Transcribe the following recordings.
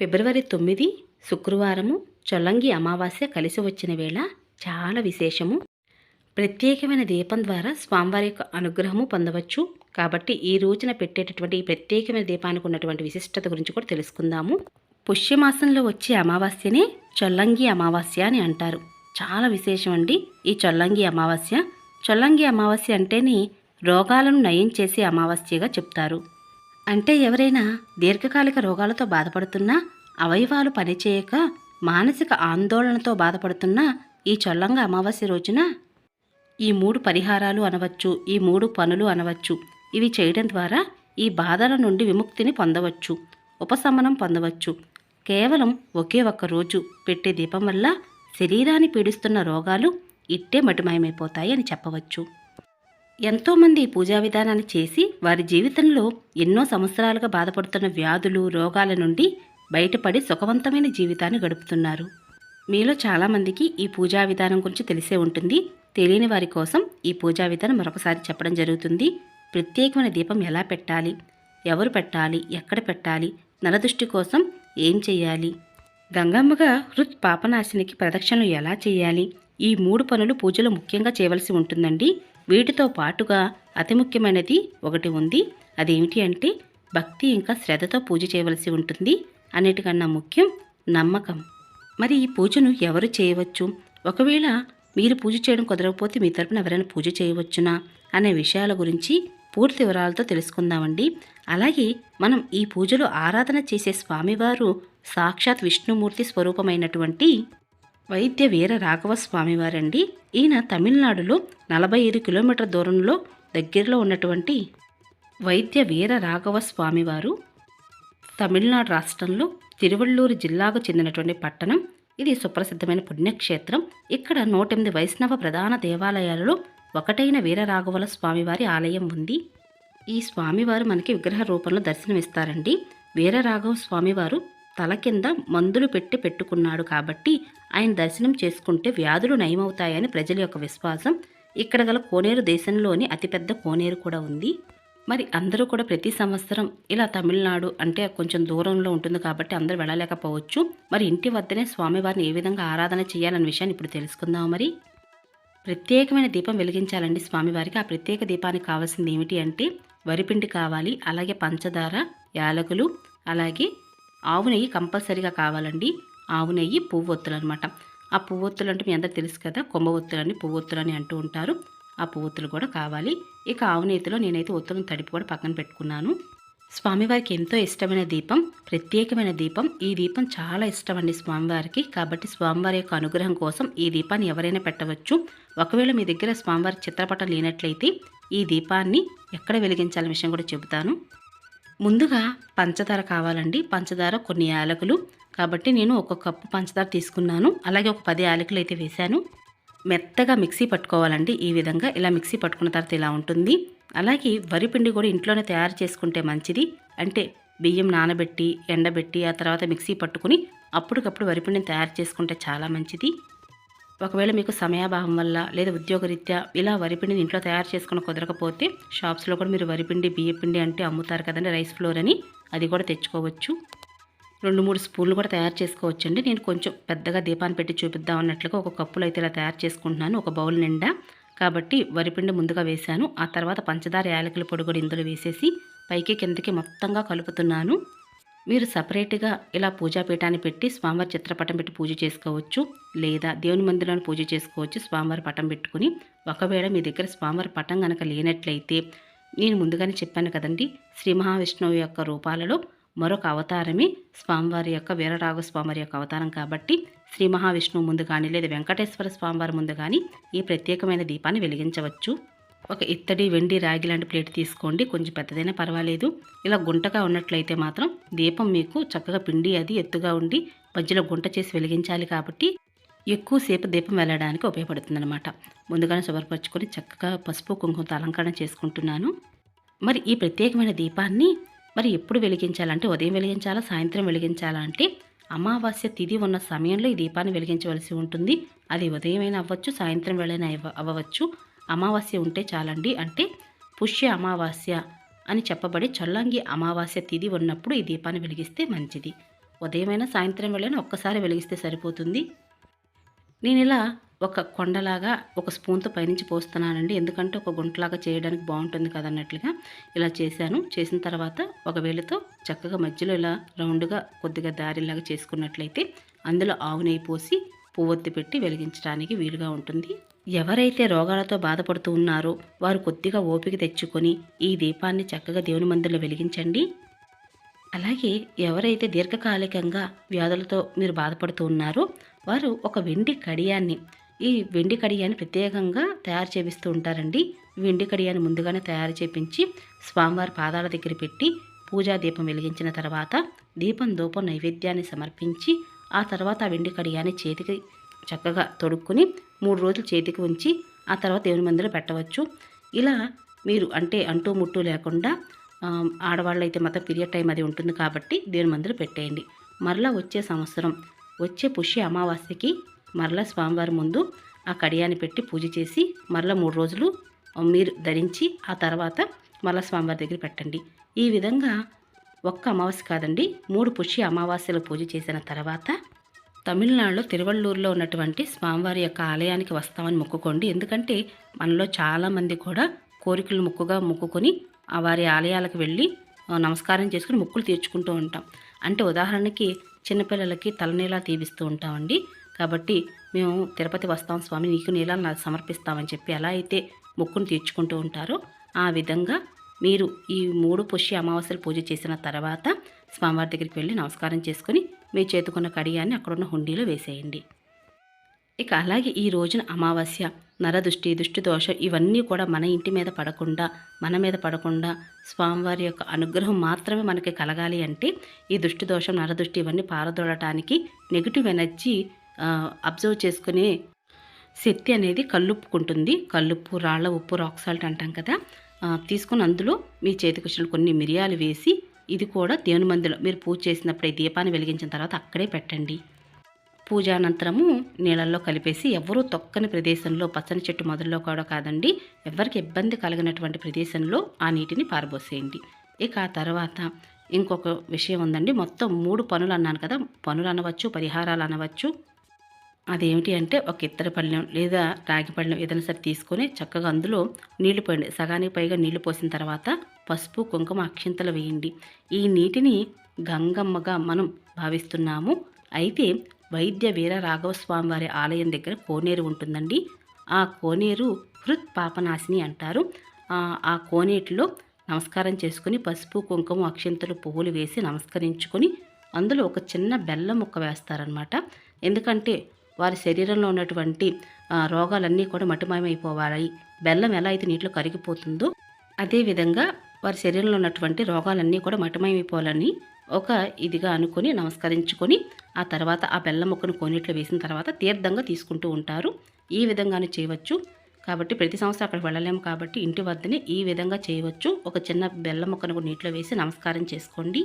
ఫిబ్రవరి తొమ్మిది శుక్రవారము చొల్లంగి అమావాస్య కలిసి వచ్చిన వేళ చాలా విశేషము. ప్రత్యేకమైన దీపం ద్వారా స్వామివారి యొక్క అనుగ్రహము పొందవచ్చు. కాబట్టి ఈ రోజున పెట్టేటటువంటి ఈ ప్రత్యేకమైన దీపానికి ఉన్నటువంటి విశిష్టత గురించి కూడా తెలుసుకుందాము. పుష్యమాసంలో వచ్చే అమావాస్యనే చొల్లంగి అమావాస్య అని అంటారు. చాలా విశేషం అండి ఈ చొల్లంగి అమావాస్య. చొల్లంగి అమావాస్య అంటేనే రోగాలను నయం చేసే అమావాస్యగా చెప్తారు. అంటే ఎవరైనా దీర్ఘకాలిక రోగాలతో బాధపడుతున్నా అవయవాలు పనిచేయక మానసిక ఆందోళనతో బాధపడుతున్నా ఈ చొల్లంగా అమావాస్య రోజున ఈ మూడు పరిహారాలు అనవచ్చు ఈ మూడు పనులు అనవచ్చు ఇవి చేయడం ద్వారా ఈ బాధల నుండి విముక్తిని పొందవచ్చు ఉపశమనం పొందవచ్చు. కేవలం ఒకే ఒక్క రోజు పెట్టే దీపం వల్ల శరీరాన్ని పీడిస్తున్న రోగాలు ఇట్టే మటుమాయమైపోతాయి అని చెప్పవచ్చు. ఎంతోమంది పూజా విధానాన్ని చేసి వారి జీవితంలో ఎన్నో సంవత్సరాలుగా బాధపడుతున్న వ్యాధులు రోగాల నుండి బయటపడి సుఖవంతమైన జీవితాన్ని గడుపుతున్నారు. మీలో చాలామందికి ఈ పూజా విధానం గురించి తెలిసే ఉంటుంది. తెలియని వారి కోసం ఈ పూజా విధానం మరొకసారి చెప్పడం జరుగుతుంది. ప్రత్యేకమైన దీపం ఎలా పెట్టాలి? ఎవరు పెట్టాలి? ఎక్కడ పెట్టాలి? నరదృష్టి కోసం ఏం చేయాలి? గంగమ్మగా హృత్ పాపనాశినికి ప్రదక్షిణలు ఎలా చేయాలి? ఈ మూడు పనులు పూజలో ముఖ్యంగా చేయవలసి ఉంటుందండి. వీటితో పాటుగా అతి ముఖ్యమైనది ఒకటి ఉంది. అదేమిటి అంటే భక్తి ఇంకా శ్రద్ధతో పూజ చేయవలసి ఉంటుంది అన్నిటికన్నా ముఖ్యం నమ్మకం. మరి ఈ పూజను ఎవరు చేయవచ్చు? ఒకవేళ మీరు పూజ చేయడం కుదరకపోతే మీ తరపున ఎవరైనా పూజ చేయవచ్చునా అనే విషయాల గురించి పూర్తి వివరాలతో తెలుసుకుందామండి. అలాగే మనం ఈ పూజలో ఆరాధన చేసే స్వామివారు సాక్షాత్ విష్ణుమూర్తి స్వరూపమైనటువంటి వైద్య వీర రాఘవ స్వామివారండి ఈయన తమిళనాడులో నలభై ఐదు కిలోమీటర్ దూరంలో దగ్గరలో ఉన్నటువంటి వైద్య వీర రాఘవ స్వామివారు తమిళనాడు రాష్ట్రంలో తిరువళ్ళూరు జిల్లాకు చెందినటువంటి పట్టణం. ఇది సుప్రసిద్ధమైన పుణ్యక్షేత్రం. ఇక్కడ నూట ఎనిమిది వైష్ణవ ప్రధాన దేవాలయాలలో ఒకటైన వీరరాఘవుల స్వామివారి ఆలయం ఉంది. ఈ స్వామివారు మనకి విగ్రహ రూపంలో దర్శనమిస్తారండి. వీరరాఘవ స్వామివారు తల కింద మందులు పెట్టి పెట్టుకున్నాడు కాబట్టి ఆయన దర్శనం చేసుకుంటే వ్యాధులు నయమవుతాయని ప్రజల యొక్క విశ్వాసం. ఇక్కడ గల కోనేరు దేశంలోని అతిపెద్ద కోనేరు కూడా ఉంది. మరి అందరూ కూడా ప్రతి సంవత్సరం ఇలా తమిళనాడు అంటే కొంచెం దూరంలో ఉంటుంది కాబట్టి అందరూ వెళ్ళలేకపోవచ్చు. మరి ఇంటి వద్దనే స్వామివారిని ఏ విధంగా ఆరాధన చేయాలనే విషయాన్ని ఇప్పుడు తెలుసుకుందాం మరి. ప్రత్యేకమైన దీపం వెలిగించాలండి స్వామివారికి. ఆ ప్రత్యేక దీపానికి కావాల్సింది ఏమిటి అంటే వరిపిండి కావాలి అలాగే పంచదార యాలకులు అలాగే ఆవు నెయ్యి కంపల్సరీగా కావాలండి. ఆవు నెయ్యి పువ్వొత్తులు అనమాట ఆ పువ్వొత్తులు అంటే మీ అందరూ తెలుసు కదా కొమ్మవొత్తులని పువ్వొత్తులని అంటూ ఉంటారు. ఆ పువ్వొత్తులు కూడా కావాలి. ఇక ఆవు నెయ్యిలో నేనైతే ఒత్తులను తడిపి కూడా పక్కన పెట్టుకున్నాను. స్వామివారికి ఎంతో ఇష్టమైన దీపం ప్రత్యేకమైన దీపం. ఈ దీపం చాలా ఇష్టమండి స్వామివారికి. కాబట్టి స్వామివారి యొక్క అనుగ్రహం కోసం ఈ దీపాన్ని ఎవరైనా పెట్టవచ్చు. ఒకవేళ మీ దగ్గర స్వామివారి చిత్రపటం లేనట్లయితే ఈ దీపాన్ని ఎక్కడ వెలిగించాలనే విషయం కూడా చెబుతాను. ముందుగా పంచదార కావాలండి. పంచదార కొన్ని యాలకులు. కాబట్టి నేను ఒక కప్పు పంచదార తీసుకున్నాను. అలాగే ఒక పది యాలకులు అయితే వేశాను. మెత్తగా మిక్సీ పట్టుకోవాలండి. ఈ విధంగా ఇలా మిక్సీ పట్టుకున్న తర్వాత ఇలా ఉంటుంది. అలాగే వరిపిండి కూడా ఇంట్లోనే తయారు చేసుకుంటే మంచిది. అంటే బియ్యం నానబెట్టి ఎండబెట్టి ఆ తర్వాత మిక్సీ పట్టుకుని అప్పటికప్పుడు వరిపిండిని తయారు చేసుకుంటే చాలా మంచిది. ఒకవేళ మీకు సమయాభావం వల్ల లేదా ఉద్యోగరీత్యా ఇలా వరిపిండిని ఇంట్లో తయారు చేసుకుని కుదరకపోతే షాప్స్లో కూడా మీరు వరిపిండి బియ్యపిండి అంటే అమ్ముతారు కదండి రైస్ ఫ్లోర్ అని. అది కూడా తెచ్చుకోవచ్చు. రెండు మూడు స్పూన్లు కూడా తయారు చేసుకోవచ్చండి. నేను కొంచెం పెద్దగా దీపాన్ని పెట్టి చూపిద్దాం అన్నట్లుగా ఒక కప్పులో అయితే ఇలా తయారు చేసుకుంటున్నాను. ఒక బౌల్ నిండా. కాబట్టి వరిపిండి ముందుగా వేశాను. ఆ తర్వాత పంచదార యాలకుల పొడి కూడా ఇందులో వేసేసి పైకి కిందకి మొత్తంగా కలుపుతున్నాను. మీరు సపరేట్గా ఇలా పూజాపీఠాన్ని పెట్టి స్వామివారి చిత్రపటం పెట్టి పూజ చేసుకోవచ్చు. లేదా దేవుని మందిరాన్ని పూజ చేసుకోవచ్చు. స్వామివారి పటం పెట్టుకుని ఒకవేళ మీ దగ్గర స్వామివారి పటం కనుక లేనట్లయితే నేను ముందుగానే చెప్పాను కదండి శ్రీ మహావిష్ణువు యొక్క రూపాలలో మరొక అవతారమే స్వామివారి యొక్క వీరరాఘవ స్వామివారి యొక్క అవతారం కాబట్టి శ్రీ మహావిష్ణువు ముందు కానీ లేదా వెంకటేశ్వర స్వామివారి ముందు కానీ ఈ ప్రత్యేకమైన దీపాన్ని వెలిగించవచ్చు. ఒక ఇత్తడి వెండి రాగి లాంటి ప్లేట్ తీసుకోండి. కొంచెం పెద్దదైనా పర్వాలేదు. ఇలా గుంటగా ఉన్నట్లయితే మాత్రం దీపం మీకు చక్కగా పిండి అది ఎత్తుగా ఉండి మధ్యలో గుంట చేసి వెలిగించాలి కాబట్టి ఎక్కువసేపు దీపం వెళ్ళడానికి ఉపయోగపడుతుంది అనమాట ముందుగానే శుభ్రపరచుకొని చక్కగా పసుపు కుంకుమతో అలంకరణ చేసుకుంటున్నాను. మరి ఈ ప్రత్యేకమైన దీపాన్ని మరి ఎప్పుడు వెలిగించాలంటే ఉదయం వెలిగించాలా సాయంత్రం వెలిగించాలా అంటే అమావాస్య తిథి ఉన్న సమయంలో ఈ దీపాన్ని వెలిగించవలసి ఉంటుంది. అది ఉదయమైనా అవ్వచ్చు సాయంత్రం వేళైనా అవ్వ- అవ్వవచ్చు. అమావాస్య ఉంటే చాలండి. అంటే పుష్య అమావాస్య అని చెప్పబడి చొల్లంగి అమావాస్య తిథి ఉన్నప్పుడు ఈ దీపాన్ని వెలిగిస్తే మంచిది. ఉదయమైనా సాయంత్రం వేళైనా ఒక్కసారి వెలిగిస్తే సరిపోతుంది. నేను ఇలా ఒక కొండలాగా ఒక స్పూన్తో పైనుంచి పోస్తున్నానండి. ఎందుకంటే ఒక గుంటలాగా చేయడానికి బాగుంటుంది కదా అన్నట్లుగా ఇలా చేశాను. చేసిన తర్వాత ఒక వేలితో చక్కగా మధ్యలో ఇలా రౌండ్గా కొద్దిగా దారిలాగా చేసుకున్నట్లయితే అందులో ఆవు నెయ్యి పోసి పువ్వొత్తి పెట్టి వెలిగించడానికి వీలుగా ఉంటుంది. ఎవరైతే రోగాలతో బాధపడుతూ ఉన్నారో వారు కొద్దిగా ఓపిక తెచ్చుకొని ఈ దీపాన్ని చక్కగా దేవుని మందిలో వెలిగించండి. అలాగే ఎవరైతే దీర్ఘకాలికంగా వ్యాధులతో మీరు బాధపడుతూ ఉన్నారో వారు ఒక వెండి కడియాన్ని ఈ వెండి కడియాన్ని ప్రత్యేకంగా తయారు చేపిస్తూ ఉంటారండి. వెండి కడియాన్ని ముందుగానే తయారు చేపించి స్వామివారి పాదాల దగ్గర పెట్టి పూజా దీపం వెలిగించిన తర్వాత దీపం ధూపం నైవేద్యాన్ని సమర్పించి ఆ తర్వాత ఆ వెండి కడియాన్ని చేతికి చక్కగా తొడుక్కుని మూడు రోజులు చేతికి ఉంచి ఆ తర్వాత దేవుని మందిలో పెట్టవచ్చు. ఇలా మీరు అంటే అంటూ ముట్టు లేకుండా ఆ, ఆడవాళ్ళైతే మాత్రం పీరియడ్ టైం అది ఉంటుంది కాబట్టి దేవుని మందులు పెట్టేయండి. మరలా వచ్చే సంవత్సరం వచ్చే పుష్య అమావాస్యకి మరలా స్వామివారి ముందు ఆ కడియాన్ని పెట్టి పూజ చేసి మరలా మూడు రోజులు మీరు ధరించి ఆ తర్వాత మరలా స్వామివారి దగ్గర పెట్టండి. ఈ విధంగా ఒక్క అమావాస్య కాదండి మూడు పుష్య అమావాస్యలు పూజ చేసిన తర్వాత తమిళనాడులో తిరువళ్ళూరులో ఉన్నటువంటి స్వామివారి యొక్క ఆలయానికి వస్తామని మొక్కుకోండి. ఎందుకంటే మనలో చాలామంది కూడా కోరికలు మొక్కుగా మొక్కుకొని వారి ఆలయాలకు వెళ్ళి నమస్కారం చేసుకుని మొక్కులు తీర్చుకుంటూ ఉంటాం. అంటే ఉదాహరణకి చిన్నపిల్లలకి తలనీలా తీపిస్తూ ఉంటామండి. కాబట్టి మేము తిరుపతి వస్తాం స్వామి నీకు నీళ్ళని నాకు సమర్పిస్తామని చెప్పి ఎలా అయితే మొక్కును తీర్చుకుంటూ ఉంటారో. ఆ విధంగా మీరు ఈ మూడు పుష్య అమావాస్యలు పూజ చేసిన తర్వాత స్వామివారి దగ్గరికి వెళ్ళి నమస్కారం చేసుకొని మీ చేతుకున్న కడియాన్ని అక్కడున్న హుండీలో వేసేయండి. ఇక అలాగే ఈ రోజున అమావాస్య నరదృష్టి దృష్టి దోషం ఇవన్నీ కూడా మన ఇంటి మీద పడకుండా మన మీద పడకుండా స్వామివారి యొక్క అనుగ్రహం మాత్రమే మనకి కలగాలి అంటే ఈ దుష్టి దోషం నరదృష్టి ఇవన్నీ పారదోడటానికి నెగిటివ్ ఎనర్జీ అబ్జర్వ్ చేసుకునే శక్తి అనేది కల్లుప్పుకుంటుంది. కల్లుప్పు రాళ్ళ ఉప్పు రాక్ సాల్ట్ అంటాం కదా. తీసుకుని అందులో మీ చేతికి వచ్చిన కొన్ని మిరియాలు వేసి ఇది కూడా దేవుని మందిలో. మీరు పూజ చేసినప్పుడు దీపాన్ని వెలిగించిన తర్వాత అక్కడే పెట్టండి. పూజానంతరము నీళ్ళల్లో కలిపేసి ఎవరూ తొక్కని ప్రదేశంలో పచ్చని చెట్టు మొదల్లో కూడా కాదండి ఎవరికి ఇబ్బంది కలిగినటువంటి ప్రదేశంలో ఆ నీటిని పారబోసేయండి. ఇక ఆ తర్వాత ఇంకొక విషయం ఉందండి మొత్తం మూడు పనులు అన్నాను కదా పనులు అనవచ్చు పరిహారాలు అనవచ్చు. అదేమిటి అంటే ఒక ఇత్తడి పళ్ళెం లేదా రాగి పళ్ళెం ఏదైనా సరే తీసుకొని చక్కగా అందులో నీళ్ళు పోయండి. సగానికి పైగా నీళ్ళు పోసిన తర్వాత పసుపు కుంకుమ అక్షింతలు వేయండి. ఈ నీటిని గంగమ్మగా మనం భావిస్తున్నాము. అయితే వైద్య వీర రాఘవ స్వామి వారి ఆలయం దగ్గర కోనేరు ఉంటుందండి. ఆ కోనేరు హృత్ పాపనాశిని అంటారు. ఆ కోనేటిలో నమస్కారం చేసుకుని పసుపు కుంకుమ అక్షింతలు పువ్వులు వేసి నమస్కరించుకొని అందులో ఒక చిన్న బెల్లం ముక్క వేస్తారనమాట ఎందుకంటే వారి శరీరంలో ఉన్నటువంటి రోగాలన్నీ కూడా మటుమాయమైపోవాలి. బెల్లం ఎలా అయితే నీటిలో కరిగిపోతుందో అదేవిధంగా వారి శరీరంలో ఉన్నటువంటి రోగాలన్నీ కూడా మటమైపోవాలని ఒక ఇదిగా అనుకొని నమస్కరించుకొని ఆ తర్వాత ఆ బెల్లం ముక్కను కోనేట్లో వేసిన తర్వాత తీర్థంగా తీసుకుంటూ ఉంటారు. ఈ విధంగానే చేయవచ్చు. కాబట్టి ప్రతి సంవత్సరం అక్కడ వెళ్ళలేము కాబట్టి ఇంటి వద్దనే ఈ విధంగా చేయవచ్చు. ఒక చిన్న బెల్లం ముక్కను నీటిలో వేసి నమస్కారం చేసుకోండి.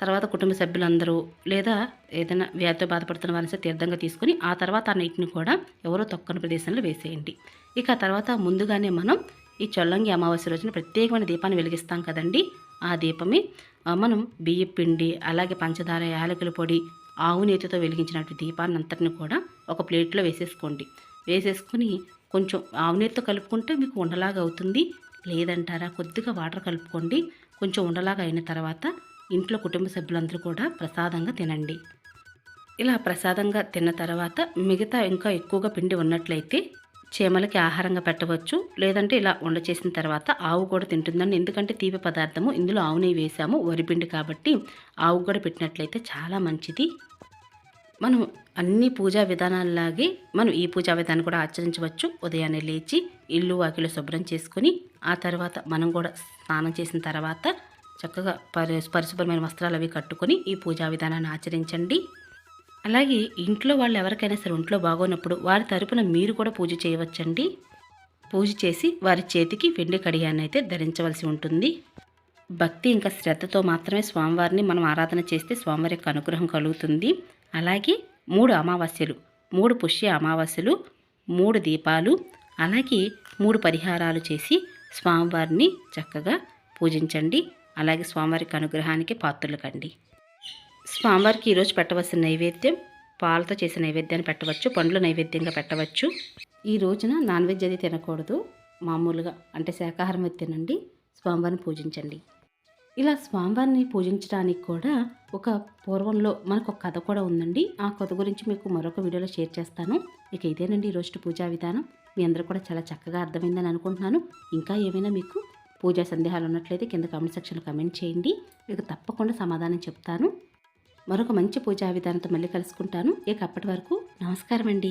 తర్వాత కుటుంబ సభ్యులందరూ లేదా ఏదైనా వ్యాధితో బాధపడుతున్న వారిని సరే తీర్థంగా తీసుకుని ఆ తర్వాత ఆ నీటిని కూడా ఎవరో తొక్కని ప్రదేశంలో వేసేయండి. ఇక ఆ తర్వాత ముందుగానే మనం ఈ చొల్లంగి అమావాస్య రోజున ప్రత్యేకమైన దీపాన్ని వెలిగిస్తాం కదండి. ఆ దీపమే మనం బియ్య పిండి అలాగే పంచదార యాలకుల పొడి ఆవు నేతితో వెలిగించినటువంటి దీపాన్ని అంతటిని కూడా ఒక ప్లేట్లో వేసేసుకోండి. వేసేసుకుని కొంచెం ఆవు నేతితో కలుపుకుంటే మీకు ఉండలాగా అవుతుంది. లేదంటారా కొద్దిగా వాటర్ కలుపుకోండి. కొంచెం ఉండలాగా అయిన తర్వాత ఇంట్లో కుటుంబ సభ్యులందరూ కూడా ప్రసాదంగా తినండి. ఇలా ప్రసాదంగా తిన్న తర్వాత మిగతా ఇంకా ఎక్కువగా పిండి ఉన్నట్లయితే చీమలకి ఆహారంగా పెట్టవచ్చు. లేదంటే ఇలా వండ చేసిన తర్వాత ఆవు కూడా తింటుందండి. ఎందుకంటే తీపి పదార్థము ఇందులో ఆవు నెయ్యి వేసాము వరిపిండి కాబట్టి ఆవు కూడా పెట్టినట్లయితే చాలా మంచిది. మనం అన్ని పూజా విధానాల్లాగే మనం ఈ పూజా విధానం కూడా ఆచరించవచ్చు. ఉదయాన్నే లేచి ఇల్లు వాకిలు శుభ్రం చేసుకొని ఆ తర్వాత మనం కూడా స్నానం చేసిన తర్వాత చక్కగా పరి పరిశుభ్రమైన వస్త్రాలు అవి కట్టుకొని ఈ పూజా విధానాన్ని ఆచరించండి. అలాగే ఇంట్లో వాళ్ళు ఎవరికైనా సరే ఒంట్లో బాగోనప్పుడు వారి తరపున మీరు కూడా పూజ చేయవచ్చండి. పూజ చేసి వారి చేతికి వెండి కడియాన్ని అయితే ధరించవలసి ఉంటుంది. భక్తి ఇంకా శ్రద్ధతో మాత్రమే స్వామివారిని మనం ఆరాధన చేస్తే స్వామివారి యొక్క అనుగ్రహం కలుగుతుంది. అలాగే మూడు అమావాస్యలు మూడు పుష్య అమావాస్యలు మూడు దీపాలు అలాగే మూడు పరిహారాలు చేసి స్వామివారిని చక్కగా పూజించండి. అలాగే స్వామివారికి అనుగ్రహానికి పాత్రలు కండి. స్వామివారికి ఈరోజు పెట్టవలసిన నైవేద్యం పాలతో చేసిన నైవేద్యాన్ని పెట్టవచ్చు పండ్లు నైవేద్యంగా పెట్టవచ్చు. ఈ రోజున నాన్ వెజ్ అది తినకూడదు. మామూలుగా అంటే శాకాహారం అది తినండి స్వామివారిని పూజించండి. ఇలా స్వామివారిని పూజించడానికి కూడా ఒక పూర్వంలో మనకు ఒక కథ కూడా ఉందండి. ఆ కథ గురించి మీకు మరొక వీడియోలో షేర్ చేస్తాను. ఇక ఇదేనండి ఈ రోజు పూజా విధానం. మీ అందరూ కూడా చాలా చక్కగా అర్థమైందని అనుకుంటున్నాను. ఇంకా ఏమైనా మీకు పూజా సందేహాలు ఉన్నట్లయితే కింద కామెంట్ సెక్షన్లో కమెంట్ చేయండి. మీకు తప్పకుండా సమాధానం చెప్తాను. మరొక మంచి పూజా విధానంతో మళ్ళీ కలుసుకుంటాను. ఇక అప్పటి వరకు నమస్కారం అండి